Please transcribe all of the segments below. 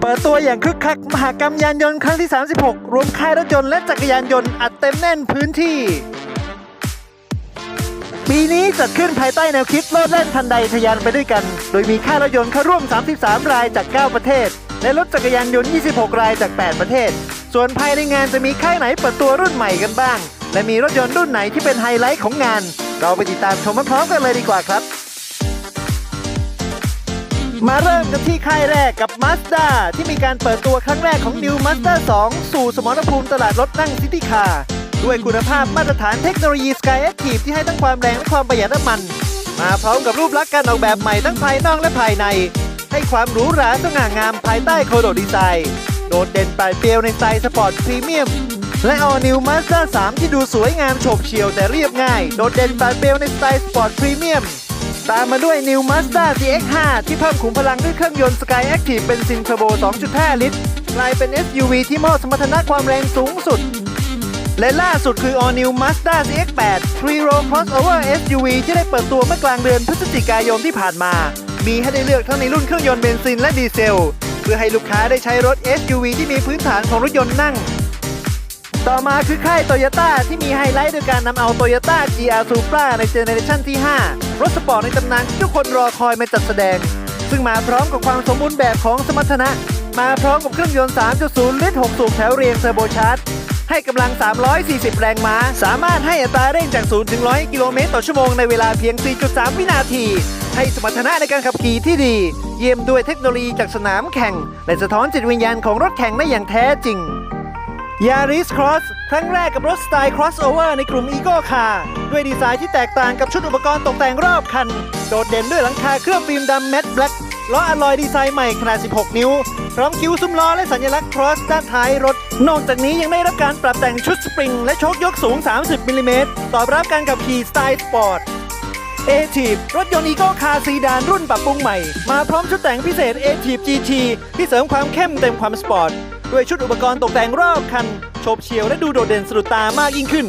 เปิดตัวอย่างคึกคักมหากรรมยานยนต์ครั้งที่ 36 รวมค่ายรถยนต์และจักรยานยนต์อัดเต็มแน่นพื้นที่ ปีนี้จัดขึ้นภายใต้แนวคิดโลดแล่นทันใดทะยานไปด้วยกัน โดยมีค่ายรถยนต์เข้าร่วม 33 รายจาก 9 ประเทศ และรถจักรยานยนต์ 26 รายจาก 8 ประเทศ ส่วนภายในงานจะมีค่ายไหนเปิดตัวรุ่นใหม่กันบ้าง และมีรถยนต์รุ่นไหนที่เป็นไฮไลท์ของงาน เราไปติดตามชมพร้อมกันเลยดีกว่าครับ มาเริ่มกันที่ค่ายแรกกับ Mazda ที่มีการเปิดตัวครั้งแรกของ New Mazda 2 สู่สมรภูมิตลาดรถนั่งซิตี้คาร์ด้วยคุณภาพมาตรฐานเทคโนโลยี Sky Active ที่ให้ทั้งความแรงและความประหยัดน้ำมัน มาพร้อมกับรูปลักษณ์การออกแบบใหม่ทั้งภายนอกและภายใน ให้ความหรูหราสง่างามภายใต้โคโดดีไซน์ โดดเด่นปลายเปรียวในสไตล์สปอร์ตพรีเมียมและ All New Mazda 3 ที่ดูสวยงามโฉบเฉี่ยวแต่เรียบง่าย โดดเด่นปลายเปรียวในสไตล์สปอร์ตพรีเมียม ตามมาด้วย New Mazda CX-5 ที่เพิ่มขุมพลังด้วยเครื่องยนต์ Sky Active เป็นซินเทอร์โบ 2.5 ลิตร กลายเป็น SUV ที่มอบสมรรถนะความแรงสูงสุด และล่าสุดคือ All New Mazda CX-8 3 row crossover SUV ที่ได้เปิดตัวเมื่อกลางเดือนพฤศจิกายนที่ผ่านมา มีให้ได้เลือกทั้งในรุ่นเครื่องยนต์เบนซินและดีเซล เพื่อให้ลูกค้าได้ใช้รถ SUV ที่มีพื้นฐานของรถยนต์นั่ง ต่อมาคือค่ายโตโยต้าที่มีไฮไลท์โดยการนำเอาโตโยต้า GR Supra ในเจเนเรชันที่ 5 รถสปอร์ตในตำนานที่ทุกคนรอคอยมาจัดแสดง ซึ่งมาพร้อมกับความสมบูรณ์แบบของสมรรถนะ มาพร้อมกับเครื่องยนต์ 3.0 ลิตร 6 สูบแถวเรียงเทอร์โบชาร์จให้กำลัง 340 แรงม้า สามารถให้อัตราเร่งจาก 0 ถึง 100 กิโลเมตรต่อชั่วโมงในเวลาเพียง 4.3 วินาที ให้สมรรถนะในการขับขี่ที่ดี เยี่ยมด้วยเทคโนโลยีจากสนามแข่ง และสะท้อนจิตวิญญาณของรถแข่งได้อย่างแท้จริง Yaris Cross ครั้งแรกกับรถสไตล์ crossover ในกลุ่ม Eco Car ด้วยดีไซน์ที่แตกต่างกับชุดอุปกรณ์ตกแต่งรอบคัน โดดเด่นด้วยหลังคาเคลือบฟิล์มดำแมตต์แบล็กล้ออะลอยดีไซน์ใหม่ขนาด 16 นิ้ว พร้อมคิ้วซุ้มล้อและสัญลักษณ์ cross ด้านท้ายรถ นอกจากนี้ยังได้รับการปรับแต่งชุดสปริง และโชคยกสูง 30มิลลิเมตรตอบรับการขับขี่สไตล์สปอร์ต a t i v รถยนต์อีโก้คาซีดานรุ่นปรับปรุงใหม่ มาพร้อมชุดแต่งพิเศษ a t i v GT ที่เสริมความเข้มเต็มความสปอร์ต ด้วยชุดอุปกรณ์ตกแต่งรอบคัน โฉบเฉี่ยวและดูโดดเด่นสะดุดตามากยิ่งขึ้น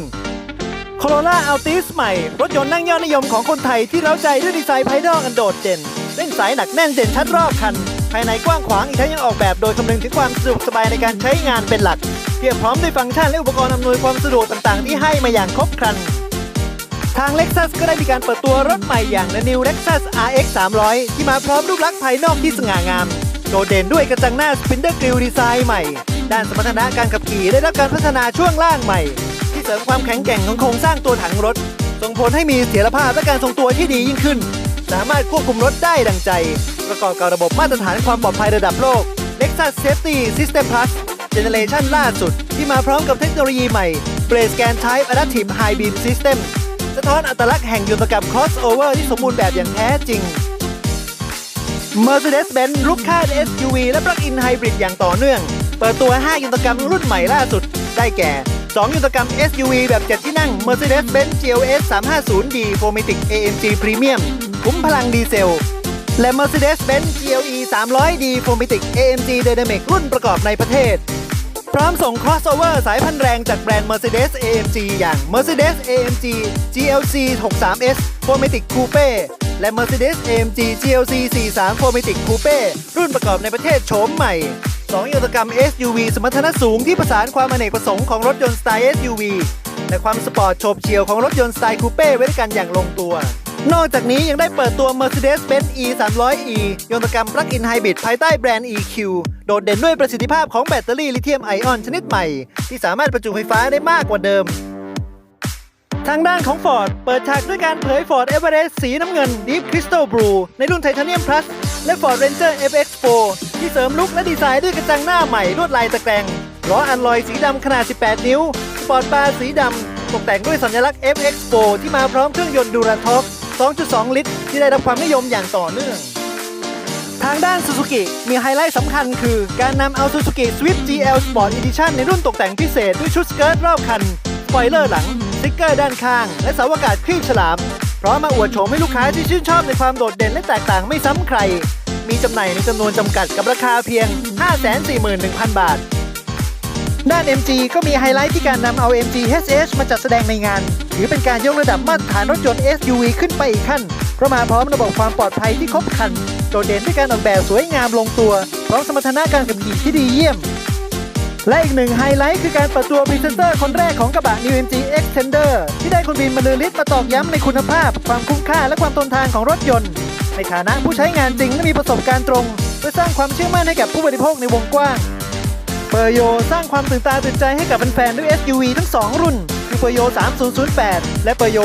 Corolla Altis ใหม่ รถยนต์นั่งยอดนิยมของคนไทยที่เร้าใจด้วยดีไซน์ภายนอกอันโดดเด่นเส้นสายหนักแน่นเด่นชัดรอบคัน ภายในกว้างขวางอีกทั้งยังออกแบบโดยคำนึงถึงความสะดวกสบายในการใช้งานเป็นหลักเพียบพร้อมด้วยฟังก์ชันและอุปกรณ์อำนวยความสะดวกต่างๆ ที่ให้มาอย่างครบครัน ทาง Lexus ก็ได้มีการเปิดตัวรถใหม่อย่าง The New Lexus RX 300 ที่มาพร้อมรูปลักษณ์ภายนอกที่สง่างาม โดดเด่นด้วยกระจังหน้า Spinner Grille ดีไซน์ใหม่ ด้านสมรรถนะการขับขี่ได้รับการพัฒนาช่วงล่างใหม่ ที่เสริมความแข็งแกร่งของโครงสร้างตัวถังรถ ส่งผลให้มีเสถียรภาพและการทรงตัวที่ดียิ่งขึ้น สามารถควบคุมรถได้ดังใจ ประกอบกับระบบมาตรฐานความปลอดภัยระดับโลก Lexus Safety System Plus เจเนเรชันล่าสุด ที่มาพร้อมกับเทคโนโลยีใหม่ Brake Scan Type Adaptive High Beam System สะท้อนอัตลักษณ์แห่งยนตกรรม crossover ที่สมบูรณ์แบบอย่างแท้จริง Mercedes-Benz ลุกค่า SUV และ Plug-in Hybrid อย่างต่อเนื่อง เปิดตัว 5ยนตกรรมรุ่นใหม่ล่าสุด ได้แก่ 2ยนตกรรม SUV แบบ 7 ที่นั่ง Mercedes-Benz GLS 350D 4matic AMG Premium คุ้มพลังดีเซล และ Mercedes-Benz GLE 300D 4matic AMG Dynamic รุ่นประกอบในประเทศ พร้อมส่ง crossover สายพันธุ์แรงจากแบรนด์ Mercedes AMG อย่าง Mercedes AMG GLC 63S 4matic Coupe และ Mercedes AMG GLC 43 4matic Coupe รุ่นประกอบในประเทศโฉมใหม่2ยนตกรรม SUV สมรรถนะสูงที่ประสานความอเนกประสงค์ของรถยนต์สไตล์ SUV และความสปอร์ตโฉบเฉี่ยวของรถยนต์สไตล์คูเป้ไว้ด้วยกันอย่างลงตัว นอกจากนี้ยังได้เปิดตัว Mercedes-Benz E 300 E ยนตกรรม Plug-in Hybrid ภายใต้แบรนด์ EQ โดดเด่นด้วยประสิทธิภาพของแบตเตอรี่ลิเธียมไอออนชนิดใหม่ ที่สามารถประจุไฟฟ้าได้มากกว่าเดิม ทางด้านของ Ford เปิดฉากด้วยการเผย Ford Everest สีน้ำเงิน Deep Crystal Blue ในรุ่น Titanium Plus และ Ford Ranger FX4 ที่เสริมลุคและดีไซน์ด้วยกระจังหน้าใหม่ลวดลายตะแกรงล้ออัลลอยสีดำขนาด 18 นิ้ว สปอร์ตบาร์สีดำตกแต่งด้วยสัญลักษณ์ FX4 ที่มาพร้อมเครื่องยนต์ดูราท็อก2.2 ลิตร ที่ได้รับความนิยมอย่างต่อเนื่อง ทางด้าน Suzuki มีไฮไลท์สำคัญคือการนำเอา Suzuki Swift GL Sport Edition ในรุ่นตกแต่งพิเศษด้วยชุดสเกิร์ตรอบคัน สปอยเลอร์หลัง สติกเกอร์ด้านข้าง และเสาอากาศครีบฉลาม พร้อมมาอวดโฉมให้ลูกค้าที่ชื่นชอบในความโดดเด่นและแตกต่างไม่ซ้ำใคร มีจำหน่ายในจำนวนจำกัดกับราคาเพียง 541,000 บาท ด้าน MG ก็มีไฮไลท์ที่การนำเอา MG HH มาจัดแสดงในงาน ถือเป็นการยกระดับมาตรฐานรถยนต์ SUV ขึ้นไปอีกขั้น เพราะมาพร้อมระบบความปลอดภัยที่ครบครัน โดดเด่นด้วยการออกแบบสวยงามลงตัว พร้อมสมรรถนะการขับขี่ที่ดีเยี่ยม และอีกหนึ่งไฮไลท์คือการเปิดตัวพรีเซนเตอร์คนแรกของกระบะ New MG Extender ที่ได้คุณบินบรรลือฤทธิ์มาตอกย้ำในคุณภาพ ความคุ้มค่าและความทนทานของรถยนต์ ในฐานะผู้ใช้งานจริงและมีประสบการณ์ตรงเพื่อสร้างความเชื่อมั่นให้กับผู้บริโภคในวงกว้างเปอร์โยสร้างความตื่นตาตื่นใจให้กับแฟนๆด้วย SUV ทั้ง 2 รุ่น คือเปอร์โย 3008 และเปอร์โย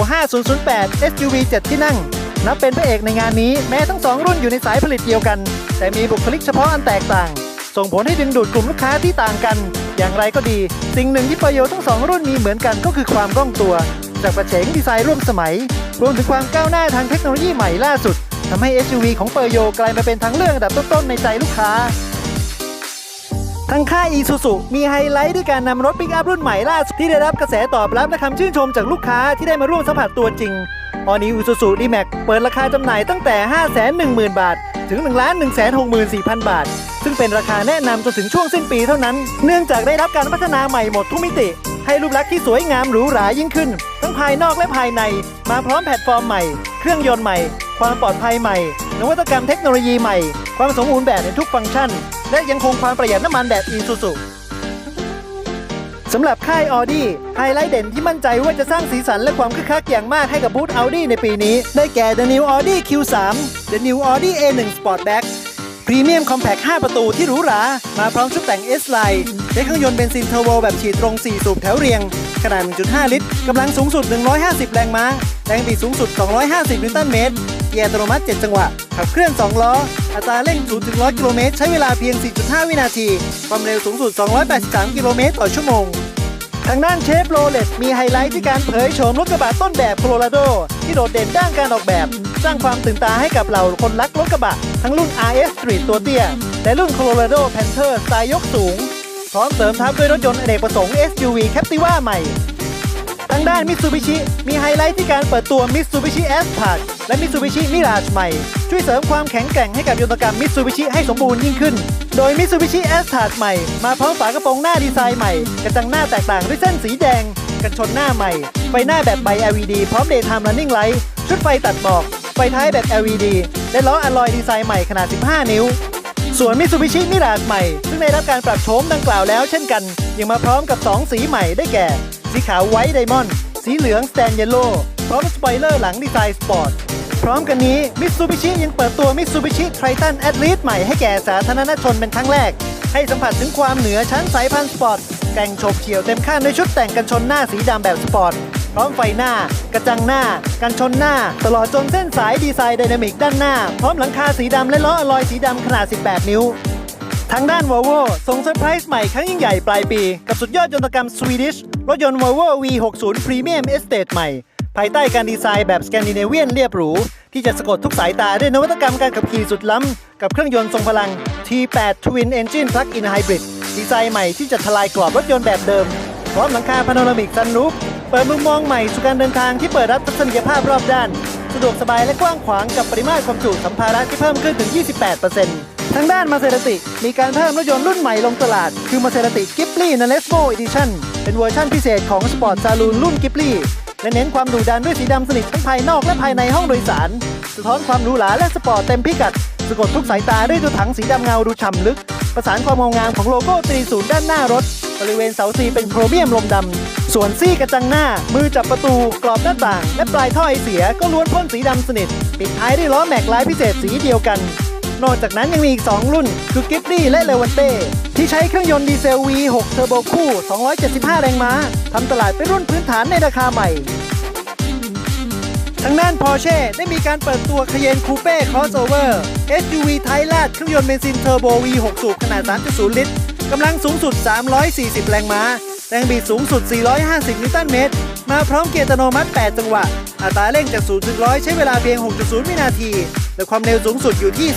5008 SUV 7 ที่นั่ง นับเป็นพระเอกในงานนี้แม้ทั้ง 2 รุ่นอยู่ในสายผลิตเดียวกัน แต่มีบุคลิกเฉพาะอันแตกต่าง ส่งผลให้ดึงดูดกลุ่มลูกค้าที่ต่างกัน อย่างไรก็ดี สิ่งหนึ่งที่เปอร์โยทั้ง2รุ่นมีเหมือนกันก็คือความคล่องตัว จากประเฉงดีไซน์ร่วมสมัย รวมถึงความก้าวหน้าทางเทคโนโลยีใหม่ล่าสุดทำให้ SUV ของเปอร์โยกลายมาเป็นทางเลือกอันดับต้นๆในใจลูกค้าทางค่าย Isuzu มีไฮไลท์ด้วยการนำรถปิกอัพรุ่นใหม่ล่าสุดที่ได้รับกระแสตอบรับและคำชื่นชมจากลูกค้าที่ได้มาร่วมสัมผัสตัวจริง All New Isuzu D-Max เปิดราคาจำหน่ายตั้งแต่ 510,000 บาท ถึง 1 1 6 4 0 0 0 บาท ซึ่งเป็นราคาแนะนำจนถึงช่วงสิ้นปีเท่านั้น เนื่องจากได้รับการพัฒนาใหม่หมดทุกมิติ ให้รูปลักษณ์ที่สวยงามหรูหรายิ่งขึ้น ทั้งภายนอกและภายใน มาพร้อมแพลตฟอร์มใหม่ เครื่องยนต์ใหม่ ความปลอดภัยใหม่ นวัตกรรมเทคโนโลยีใหม่ ความสมบูรณ์แบบในทุกฟังก์ชัน และยังคงความประหยัดน้ำมันแบบอีซูซู สำหรับค่าย Audi ไฮไลท์เด่นที่มั่นใจว่าจะสร้างสีสันและความคึกคักอย่างมากให้กับบูธ Audi ในปีนี้ ได้แก่ The New Audi Q3 The New Audi A1 Sportback พรีเมียมคอมแพค5ประตูที่หรูหรา มาพร้อมชุดแต่ง S-Line ใช้เครื่องยนต์เบนซินเทอร์โบแบบฉีดตรง 4 สูบแถวเรียง ขนาด 1.5 ลิตร กำลังสูงสุด 150 แรงม้า แรงบิดสูงสุด 250 นิวตันเมตร เกียร์อัตโนมัติ 7 จังหวะ ขับเคลื่อน 2 ล้อ อัตราเร่ง 0-100 กิโลเมตร ใช้เวลาเพียง 4.5 วินาที ความเร็วสูงสุด 283 กิโลเมตรต่อชั่วโมง ทางด้านเชฟโรเลตมีไฮไลท์ที่การเผยโฉมรถกระบะต้นแบบโคโลราโด ที่โดดเด่นด้านการออกแบบ สร้างความตื่นตาให้กับเหล่าคนรักรถกระบะ ทั้งรุ่น RS Street ตัวเตี้ย และรุ่น Colorado Panther สไตล์ยกสูง พร้อมเสริมทัพด้วยรถยนต์อเนกประสงค์ SUV Captiva ใหม่ทางด้านมิ t ซูบิชิมีไฮไลท์ที่การเปิดตัวมิ t ซูบิชิ s อ p a c และมิ t ซูบิชิมิราชใหม่ ช่วยเสริมความแข็งแกร่งให้กับยนตกรรมมิ t ซูบิชิให้สมบูรณ์ยิ่งขึ้น โดยมิ t ซูบิชิ s อ p a c ใหม่ มาพร้อมฝากระโปรงหน้าดีไซน์ใหม่ กระจังหน้าแตกต่างด้วยเส้นสีแดง กันชนหน้าใหม่ ไฟหน้าแบบใบ LED พร้อม Daytime Running Light ชุดไฟตัดหมอก ไฟท้ายแบบ LED และล้ออะลอยดีไซน์ใหม่ขนาด 15 นิ้ว ส่วนมิ t ซูบิชิมิราชใหม่ ซึ่งได้รับการปรับโฉมดังกล่าวแล้วเช่นกัน ยังมาพร้อมกับ 2 สีใหม่ได้แก่ สีขาวไวท์ไดมอนด์สีเหลืองสแตนเยลโล ร้อมสปอยเลอร์หลังดีไซน์สปอร์ต พร้อมกันนี้มิ t ซูบิชิยังเปิดตัวมิ t ซูบิชิไททันแอดลีใหม่ให้แก่สาธารณชนเป็นครั้งแรก ให้สัมผัสถึงความเหนือชั้นสายพันธุ์สปอร์ตแกร่งโฉบเฉี่ยวเต็มข้าด้วยชุดแต่งกันชนหน้าสีดำแบบสปอร์ต พร้อมไฟหน้า กระจังหน้า กันชนหน้า ตลอดจนเส้นสายดีไซน์ไดนามิกด้านหน้า พร้อมหลังคาสีดำและล้ออลอยสีดำขนาด 18 นิ้วทางด้าน Volvo ส่งเซอร์ไพรส์ใหม่ครั้งยิ่งใหญ่ปลายปี กับสุดยอดยนตกรรมสวีดิชรถยนต์ Volvo V60 Premium Estate ใหม่ ภายใต้การดีไซน์แบบสแกนดิเนเวียนเรียบหรู ที่จะสะกดทุกสายตาด้วยนวัตกรรมการขับขี่สุดล้ำ กับเครื่องยนต์ทรงพลัง T8 Twin Engine Plug-in Hybrid ดีไซน์ใหม่ที่จะทลายกรอบรถยนต์แบบเดิม พร้อมหลังคาพาโนรามิกซันรูฟเปิดมุมมองใหม่สู่การเดินทางที่เปิดรับทัศนียภาพรอบด้าน สะดวกสบายและกว้างขวางกับปริมาตรความจุสัมภาระที่เพิ่มขึ้นถึง 28%ทางด้านมาเซราติ มีการเพิ่มรถยนต์รุ่นใหม่ลงตลาด คือมาเซราติกิปลี่น a เลสโ o อีดิชั่นเป็นเวอร์ชั่นพิเศษของสปอร์ตซาลูนรุ่นกิปลี่ และเน้นความดุดันด้วยสีดำสนิททั้งภายนอกและภายในห้องโดยสาร สะท้อนความหรูหราและสปอร์ตเต็มพิกัดสะกดทุกสายตาด้วยตัวถังสีดำเงาดูฉ่ำลึก ประสานความงามของโลโก้ตรีศูนย์ด้านหน้ารถ บริเวณเสาซีเป็นโครเมียมลมดำส่วนซี่กระจังหน้า มือจับประตู กรอบหน้าต่าง และปลายท่อไอเสียก็ล้วนพ่นสีดำสนิท ปิดท้ายด้วยล้อแม็กลายพิเศษสีเดียวกัน นอกจากนั้นยังมีอีก 2 รุ่น คือกิฟตี้และเลวันเต้ ที่ใช้เครื่องยนต์ดีเซล V6 เทอร์โบคู่ 275 แรงม้าทำตลาดเป็นรุ่นพื้นฐานในราคาใหม่ทางด้าน Porsche ได้มีการเปิดตัว Cayenne Coupe Crossover SUV ไทยลาดเครื่องยนต์เบนซินเทอร์โบ V6 สูบขนาด 3.0 ลิตร กำลังสูงสุด 340 แรงม้า แรงบิดสูงสุด 450 นิวตันเมตร มาพร้อมเกียร์อัตโนมัติ 8 จังหวะ อัตราเร่งจาก 0 ถึง 100 ใช้เวลาเพียง 6.0 วินาที และความเร็วสูงสุดอยู่ที่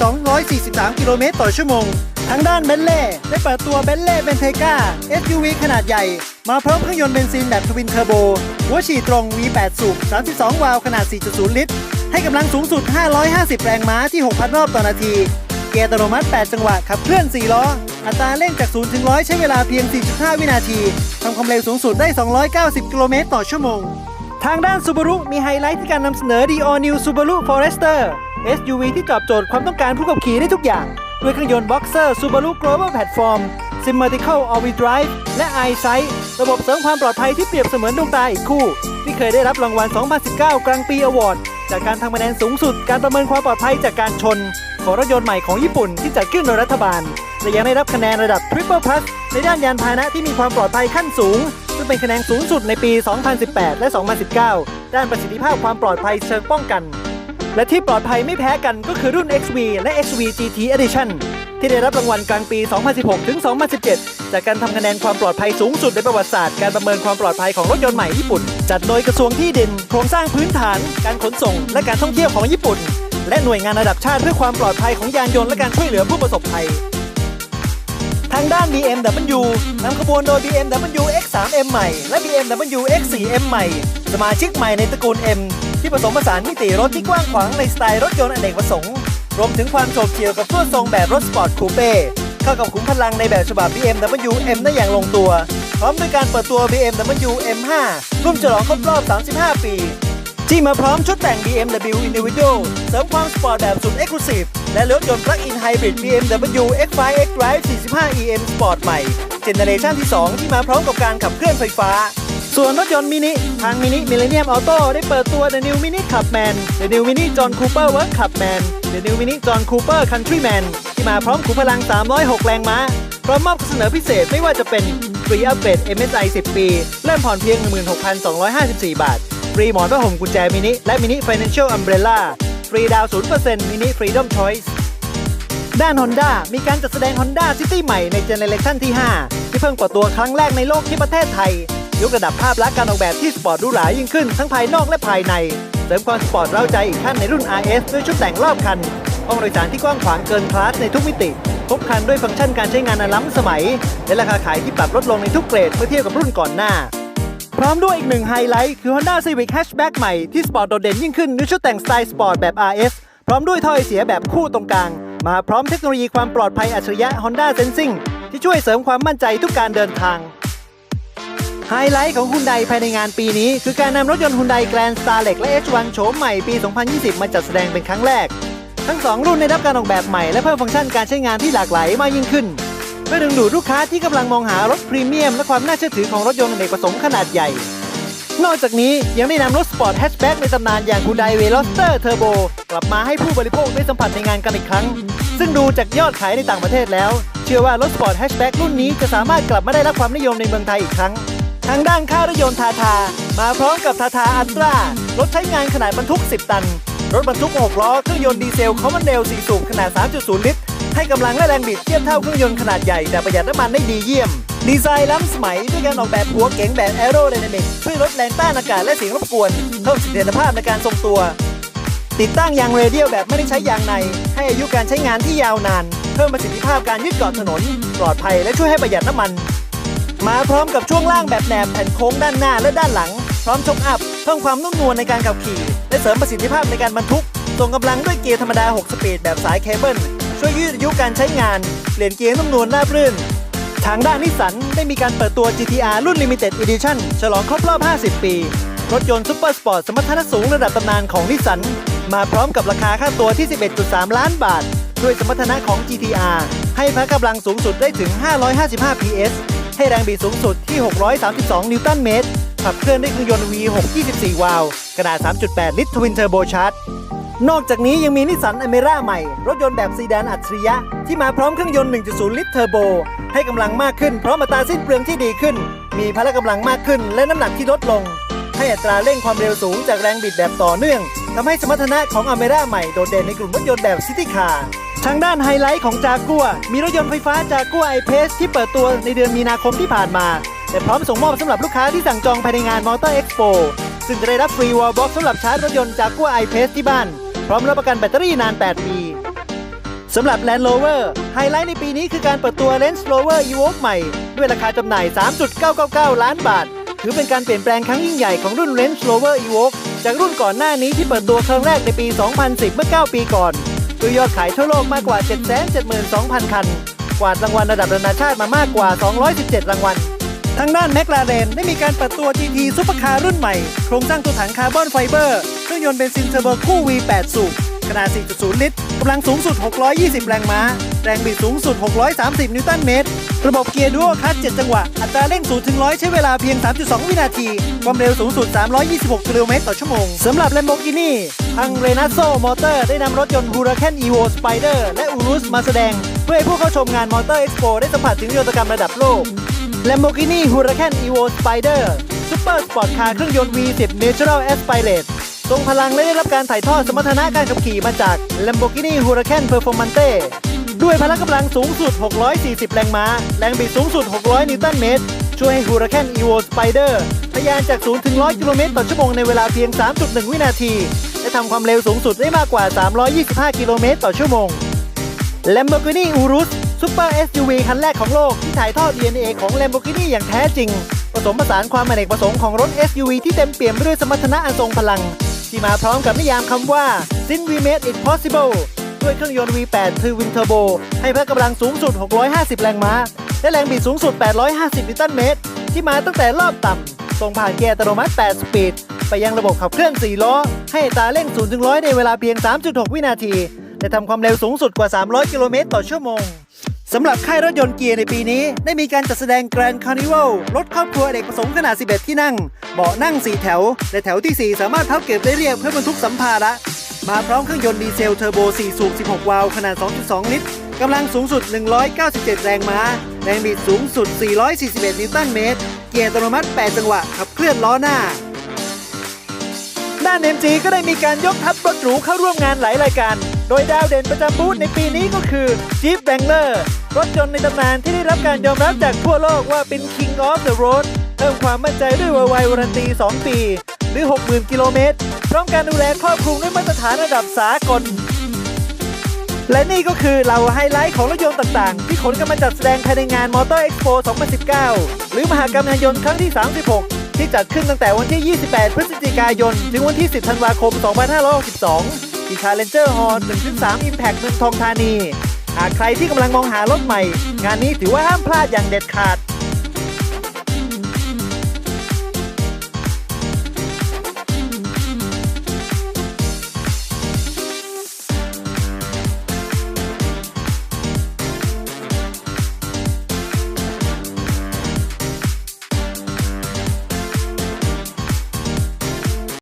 243 กิโลเมตรต่อชั่วโมง ทางด้านเบนเล่ได้เปิดตัวเบนเล่เบนเทกา SUV ขนาดใหญ่ มาพร้อมเครื่องยนต์เบนซินแบบทวินเทอร์โบ หัวฉีดตรง V8 สูบ 32 วาล์วขนาด 4.0 ลิตร ให้กำลังสูงสุด 550 แรงม้าที่ 6,000 รอบต่อนาที เกียร์อัตโนมัติ 8 จังหวะขับเคลื่อน 4 ล้อ อัตราเร่งจาก 0 ถึง 100 ใช้เวลาเพียง 4.5 วินาที ทำความเร็วสูงสุดได้ 290 กิโลเมตรต่อชั่วโมง ทางด้าน Subaru มีไฮไลท์ที่การนำเสนอ The All New Subaru Forester SUV ที่ตอบโจทย์ความต้องการผู้ขับขี่ได้ทุกอย่าง ด้วยเครื่องยนต์ Boxer Subaru Global Platform Symmetrical All-Wheel Drive และ EyeSight ระบบเสริมความปลอดภัยที่เปรียบเสมือนดวงตาอีกคู่ ที่เคยได้รับรางวัล 2019 กลางปีอวอร์ดจากการทำคะแนนสูงสุดการประเมินความปลอดภัยจากการชน ของรถยนต์ใหม่ของญี่ปุ่นที่จัดขึ้นโดยรัฐบาล และยังได้รับคะแนนระดับ Triple Plus ในด้านยานพาหนะที่มีความปลอดภัยขั้นสูง ซึ่งเป็นคะแนนสูงสุดในปี 2018 และ 2019 ด้านประสิทธิภาพความปลอดภัยเชิงป้องกัน และที่ปลอดภัยไม่แพ้กันก็คือรุ่น XV และ XV GT Edition ที่ได้รับรางวัลกลางปี 2016 ถึง 2017 จากการทำคะแนนความปลอดภัยสูงสุดในประวัติศาสตร์การประเมินความปลอดภัยของรถยนต์ใหม่ญี่ปุ่น จัดโดยกระทรวงที่ดิน โครงสร้างพื้นฐาน การขนส่ง และการท่องเที่ยวของญี่ปุ่น และหน่วยงานระดับชาติเพื่อความปลอดภัยของยานยนต์และการช่วยเหลือผู้ประสบภัย ทางด้าน BMW นำขบวนโดย BMW X3M ใหม่ และ BMW X4M ใหม่ สมาชิกใหม่ในตระกูล M ที่ผสมผสานมิติรถที่กว้างขวางในสไตล์รถยนต์อเนกประสงค์ รวมถึงความโฉบเฉี่ยวกับตัวทรงแบบรถสปอร์ตคูเป้เข้ากับขุมพลังในแบบฉบับ BMW M ได้อย่างลงตัว พร้อมด้วยการเปิดตัว BMW M5 รุ่นฉลองครบรอบ 35 ปี ที่มาพร้อมชุดแต่ง BMW Individual เสริมความสปอร์ตแบบสุด Exclusive และรถยนต์ Plug-in Hybrid BMW X5 X Drive 45 EM Sport ใหม่ เจเนเรชันที่ 2 ที่มาพร้อมกับการขับเคลื่อนไฟฟ้า ส่วนรถยนต์มินิ ทางมินิ Millennium Auto ได้เปิดตัว The New Mini Clubman The New Mini John Cooper Work Clubman The New Mini John Cooper Countryman ที่มาพร้อมขุมพลัง 306 แรงม้าพร้อมมอบข้อเสนอพิเศษไม่ว่าจะเป็นฟรีอัปเกรด MSI 10 ปี เริ่มผ่อนเพียง 16,254 บาท ฟรีหมอนผ้าห่มกุญแจมินิ และมินิ Financial Umbrella ฟรีดาว 0%มินิ Freedom Choice ด้าน Honda มีการจัดแสดง Honda City ใหม่ในเจเนเรชันที่ 5 ที่เพิ่งเปิดตัวครั้งแรกในโลกที่ประเทศไทย ยกระดับภาพลักษณ์การออกแบบที่สปอร์ตหรูหรายิ่งขึ้นทั้งภายนอกและภายใน เสริมความสปอร์ตเร้าใจอีกขั้นในรุ่น RS ด้วยชุดแต่งรอบคันห้องโดยสารที่กว้างขวางเกินคลาสในทุกมิติครบคันด้วยฟังก์ชันการใช้งานอันล้ำสมัย และราคาขายที่ปรับลดลงในทุกเกรดเมื่อเทียบกับรุ่นก่อนหน้า พร้อมด้วยอีกหนึ่งไฮไลท์คือ Honda Civic Hatchback ใหม่ที่สปอร์ตโดดเด่นยิ่งขึ้นด้วยชุดแต่งสไตล์สปอร์ตแบบ RS พร้อมด้วยถ้อยเสียแบบคู่ตรงกลาง มาพร้อมเทคโนโลยีความปลอดภัยอัจฉริยะ Honda Sensing ที่ช่วยเสริมความมั่นใจทุกการเดินทาง ไฮไลท์ของฮุนไดภายในงานปีนี้ คือการนำรถยนต์ฮุนไดแกรน d ์ t ตาร์เล็กและ H1 โฉมใหม่ปี 2020 มาจัดแสดงเป็นครั้งแรก ทั้ง 2 รุ่นได้รับการออกแบบใหม่และเพิ่มฟังก์ชันการใช้งานที่หลากหลายมากยิ่งขึ้นเพื่อดึงดูดลูกค้าที่กำลังมองหารถพรีเมียม และความน่าเชื่อถือของรถยนต์อเนกประสงค์ขนาดใหญ่ นอกจากนี้ยังได้นำรถสปอร์ตแฮชแบ็กในตำนานอย่าง Hyundai Veloster Turbo กลับมาให้ผู้บริโภคได้สัมผัสในงานกันอีกครั้ง ซึ่งดูจากยอดขายในต่างประเทศแล้ว เชื่อว่ารถสปอร์ตแฮชแบ็กรุ่นนี้จะสามารถกลับมาได้รับความนิยมในเมืองไทยอีกครั้ง ทางด้านค่ารถยนต์ทาทา มาพร้อมกับทาทาอันตรารถใช้งานขนาดบรรทุก 10 ตัน รถบรรทุก 6 ล้อ เครื่องยนต์ดีเซลคอมมอนเดล4สูบขนาด 3.0 ลิตร ให้กำลังและแรงบิดเทียบเท่าเครื่องยนต์ขนาดใหญ่ แต่ประหยัดน้ำมันได้ดีเยี่ยม ดีไซน์ล้ำสมัยด้วยการออกแบบหัวเก๋งแบบแอโรไดนามิกช่วยลดแรงต้านอากาศและเสียงรบกวนเพิ่มเสถียรภาพในการทรงตัว ติดตั้งยางเรเดียลแบบไม่ได้ใช้ยางใน ให้อายุการใช้งานที่ยาวนาน เพิ่มประสิทธิภาพการยึดเกาะถนน ปลอดภัยและช่วยให้ประหยัดน้ำมัน มาพร้อมกับช่วงล่างแบบแหนบแผ่นโค้งด้านหน้าและด้านหลัง พร้อมชกอัพเพิ่มความนุ่มนวลในการขับขี่ และเสริมประสิทธิภาพในการบรรทุกส่งกำลังด้วยเกียร์ธรรมดา 6 สปีดแบบสายเคเบิลช่วยยืดอายุการใช้งานเปลี่ยนเกียร์นุ่มนวลรารื่น ทางด้านนิสสันได้มีการเปิดตัว GTR รุ่น Limited Edition ฉลองครบรอบ 50 ปี รถยนต์ซุปเปอร์สปอร์ตสมรรถนะสูงระดับตำนานของนิสสันมาพร้อมกับราคาค่าตัวที่ 11.3 ล้านบาท ด้วยสมรรถนะของ GTR ให้พละกำลังสูงสุดได้ถึง 555 PS ให้แรงบิดสูงสุดที่ 632 นิวตันเมตร ขับเคลื่อนด้วยเครื่องยนต์ V6 24 วาล์วขนาด 3.8 ลิตรทวินเทอร์โบชาร์จ นอกจากนี้ยังมีนิสสันอเมร่าใหม่ รถยนต์แบบซีดานอัจฉริยะ ที่มาพร้อมเครื่องยนต์ 1.0 ลิตรเทอร์โบ ให้กำลังมากขึ้นพร้อมอัตราสิ้นเปลืองที่ดีขึ้น มีพละกำลังมากขึ้น และน้ำหนักที่ลดลง ให้อัตราเร่งความเร็วสูงจากแรงบิดแบบต่อเนื่องทำให้สมรรถนะของอเมร่าใหม่โดดเด่นในกลุ่มรถยนต์แบบซิตี้คาร์ ทางด้านไฮไลท์ของจากัว มีรถยนต์ไฟฟ้าจากัวไอเพสที่เปิดตัวในเดือนมีนาคมที่ผ่านมา แต่พร้อมส่งมอบสำหรับลูกค้าที่สั่งจองภายในงานมอเตอร์เอ็กซ์โปซึ่งจะได้รับฟรีวอลบ็อกสำหรับชาร์จรถยนต์จากัวไอเพสที่บ้าน พร้อมรับประกันแบตเตอรี่นาน 8 ปีสำหรับ Land Rover ไฮไลท์ในปีนี้คือการเปิดตัว Range Rover Evoque ใหม่ ด้วยราคาจำหน่าย 3.999 ล้านบาท ถือเป็นการเปลี่ยนแปลงครั้งยิ่งใหญ่ของรุ่น Range Rover Evoque จากรุ่นก่อนหน้านี้ที่เปิดตัวครั้งแรกในปี 2010 เมื่อ 9 ปีก่อน ด้วยยอดขายทั่วโลกมากกว่า 772,000 คัน กวาดรางวัลระดับนานาชาติมามากกว่า 217 รางวัลทางด้านแมคลาเรนได้มีการเปิดตัว GT ซุปเปอร์คาร์รุ่นใหม่ โครงสร้างตัวถังคาร์บอนไฟเบอร์เครื่องยนต์เบนซินเทอร์โบคู่ V8 สูบขนาด 4.0 ลิตร กำลังสูงสุด 620 แรงม้า แรงบิดสูงสุด 630 นิวตันเมตร ระบบเกียร์ดู a l คลัต7จังหวะ อัตราเร่ง0ถึง100ใช้เวลาเพียง 3.2 วินาที ความเร็วสูงสุด 326 กิโลเมตรต่อชั่วโมง สำหรับ Lamborghini ทาง Renault Motor ได้นำรถยนต์ Huracan Evo Spider และ Urus มาแสดง เพื่อให้ผู้เข้าชมงาน Motor Expo ได้สัมผัสถึงนวัตกรรมระดับโลก Lamborghini Huracan Evo Spider Super Sport Car เครื่องยนต์ V10 Natural Aspirate ทรงพลังและได้รับการถ่ายทอดสมรรถนะการขับขี่มาจาก Lamborghini Huracan Performante ด้วยพละกำลังสูงสุด 640 แรงม้า แรงบิดสูงสุด 600 นิวตันเมตร ช่วยให้ Huracan Evo Spider ทะยานจาก 0 ถึง 100 กิโลเมตรต่อชั่วโมงในเวลาเพียง 3.1 วินาที และทำความเร็วสูงสุดได้มากกว่า 325 กิโลเมตรต่อชั่วโมง Lamborghini Urus Super SUV คันแรกของโลกที่ถ่ายทอด DNA ของ Lamborghini อย่างแท้จริง ผสมผสานความอเนกประสงค์ของรถ SUV ที่เต็มเปี่ยมไปด้วยสมรรถนะอันทรงพลัง ที่มาพร้อมกับนิยามคำว่า Sin we made it possible ด้วยเครื่องยนต์ V8 Twin Turbo ให้พละกำลังสูงสุด 650 แรงม้า และแรงบิดสูงสุด 850 นิวตันเมตร ที่มาตั้งแต่รอบต่ำส่งผ่านเกียร์อัตโนมัติ 8 สปีด ไปยังระบบขับเคลื่อน 4 ล้อ ให้ตาเร่ง0ถึง100 ในเวลาเพียง 3.6 วินาที และทำความเร็วสูงสุดกว่า 300 กิโลเมตรต่อชั่วโมงสำหรับค่ายรถยนต์เกียร์ในปีนี้ ได้มีการจัดแสดง Grand Carnival รถครอบครัวเด็กประสงค์ขนาด 11 ที่นั่ง เบาะนั่ง 4 แถว และแถวทีสี่ 4 สามารถพับเก็บได้เรียบเพื่อบรรทุกสัมภาระ มาพร้อมเครื่องยนต์ดีเซลเทอร์โบ 4 สูบ 16 วาล์วขนาด 2.2 ลิตร กำลังสูงสุด 197 แรงม้า แรงบิดสูงสุด 441 นิวตันเมตร เกียร์อัตโนมัติ 8 จังหวะ ขับเคลื่อนล้อหน้า ด้าน MG ก็ได้มีการยกทัพรถหรูเข้าร่วมงานหลายรายการ โดยดาวเด่นประจำบูธในปีนี้ก็คือ Jeep Wrangler รถยนต์ในตำนานที่ได้รับการยอมรับจากทั่วโลกว่าเป็น King of the Road เพิ่มความมั่นใจด้วยวัยวารันตี 2 ปี หรือ 60,000 กิโลเมตร พร้อมการดูแลครอบคลุมด้วยมาตรฐานระดับสากล และนี่ก็คือเหล่าไฮไลท์ของรถยนต์ต่างๆ ที่ขนกันมาจัดแสดงภายในงาน Motor Expo 2019 หรือมหกรรมยานยนต์ครั้งที่ 36 ที่จัดขึ้นตั้งแต่วันที่ 28 พฤศจิกายน ถึงวันที่ 10 ธันวาคม 2562 ที่ Challenger Hall 1-3 Impact เมืองทองธานี หากใครที่กำลังมองหารถใหม่ งานนี้ถือว่าห้ามพลาดอย่างเด็ดขาด